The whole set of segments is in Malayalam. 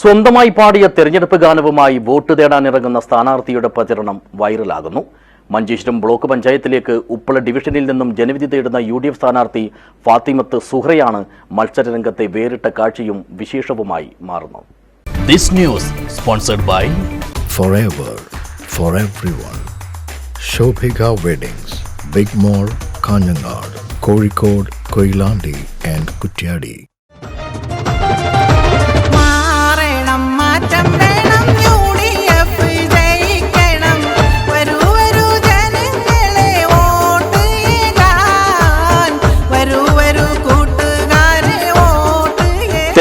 സ്വന്തമായി പാടിയ തെരഞ്ഞെടുപ്പ് ഗാനവുമായി വോട്ട് തേടാനിറങ്ങുന്ന സ്ഥാനാർത്ഥിയുടെ പ്രചരണം വൈറലാകുന്നു മഞ്ചേശ്വരം ബ്ലോക്ക് പഞ്ചായത്തിലേക്ക് ഉപ്പള ഡിവിഷനിൽ നിന്നും ജനവിധി തേടുന്ന യു ഡി എഫ് സ്ഥാനാർത്ഥി ഫാത്തിമത്ത് സുഹ്രയാണ് മത്സരരംഗത്തെ വേറിട്ട കാഴ്ചയും വിശേഷവുമായി മാറുന്നത് this news sponsored by forever for everyone. Shobhika Weddings, Big Mall, Kanhangad Kozhikode, Koilandi and Kutyadi.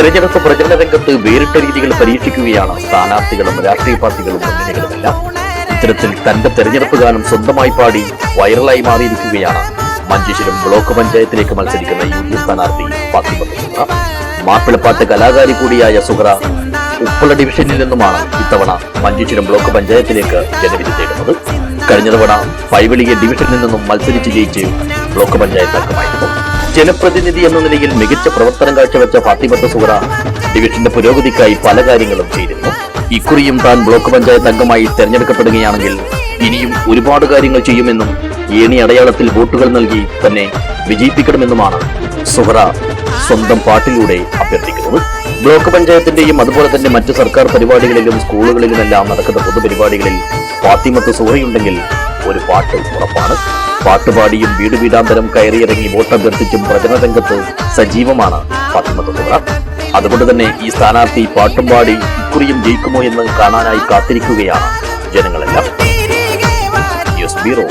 തെരഞ്ഞെടുപ്പ് പ്രചരണ രംഗത്ത് വേറിട്ട രീതികൾ പരീക്ഷിക്കുകയാണ് സ്ഥാനാർത്ഥികളും രാഷ്ട്രീയ പാർട്ടികളും മുന്നണികളുമെല്ലാം. ഇത്തരത്തിൽ തന്റെ തെരഞ്ഞെടുപ്പ് ഗാനം സ്വന്തമായി പാടി വൈറലായി മാറിയിരിക്കുകയാണ്. മഞ്ചേശ്വരം ബ്ലോക്ക് പഞ്ചായത്തിലേക്ക് മത്സരിക്കുന്ന യു ഡി എഫ് സ്ഥാനാർത്ഥി സുഹ്റ മാപ്പിളപ്പാട്ട് കലാകാരി കൂടിയായ സുഹറ ഉപ്പള ഡിവിഷനിൽ നിന്നുമാണ് ഇത്തവണ മഞ്ചേശ്വരം ബ്ലോക്ക് പഞ്ചായത്തിലേക്ക് ജനവിധി തേടുന്നത്. കഴിഞ്ഞ തവണ പൈവളിയ ഡിവിഷനിൽ നിന്നും മത്സരിച്ച് ജയിച്ച് ബ്ലോക്ക് പഞ്ചായത്ത് അംഗമായിരുന്നു. ജനപ്രതിനിധി എന്ന നിലയിൽ മികച്ച പ്രവർത്തനം കാഴ്ചവെച്ച ഫാത്തിമത്ത് സുഹറ ഡിവിഷന്റെ പുരോഗതിക്കായി പല കാര്യങ്ങളും ചെയ്തിരുന്നു. ഇക്കുറിയും താൻ ബ്ലോക്ക് പഞ്ചായത്ത് അംഗമായി തെരഞ്ഞെടുക്കപ്പെടുകയാണെങ്കിൽ ഇനിയും ഒരുപാട് കാര്യങ്ങൾ ചെയ്യുമെന്നും ഏണി അടയാളത്തിൽ വോട്ടുകൾ നൽകി തന്നെ വിജയിപ്പിക്കണമെന്നുമാണ് സുഹറ സ്വന്തം പാട്ടിലൂടെ അഭ്യർത്ഥിക്കുന്നത്. ബ്ലോക്ക് പഞ്ചായത്തിന്റെയും അതുപോലെ തന്നെ മറ്റ് സർക്കാർ പരിപാടികളിലും സ്കൂളുകളിലുമെല്ലാം നടക്കുന്ന പൊതുപരിപാടികളിൽ ഫാത്തിമത്ത് സുഹറയുണ്ടെങ്കിൽ ഒരു പാട്ട് ഉറപ്പാണ്. പാട്ടുപാടിയും വീട് വീടാന്തരം കയറിയിറങ്ങി വോട്ടഭ്യർത്ഥിച്ചും പ്രചരണ രംഗത്ത് സജീവമാണ് സുഹറ അതുകൊണ്ട് തന്നെ ഈ സ്ഥാനാർത്ഥി പാട്ടും പാടി ഇക്കുറിയും ജയിക്കുമോ എന്ന് കാണാനായി കാത്തിരിക്കുകയാണ് ജനങ്ങളെല്ലാം. News bureau